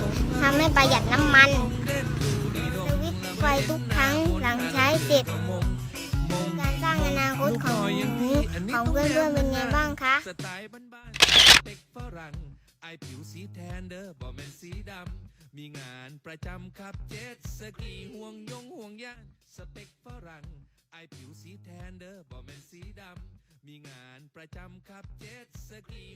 ถทำให้ประหยัดน้ำมันสวิตไฟทุกครั้งหลังใช้เสร็จการสร้างอนาคตของของเพื่อนๆเป็นไงบ้างคะสไตล์บ้านๆเปกฝรั่งไอผิวสีแทนเด้อบ่แม่นสีดำมีงานประจำครับเจ็ตสกีห่วงยงห่วงยานสเปกฝรั่งไอผิวสีแทนเด้อบ่แม่นสีดำมีงานประจำครับเจ็ตสกี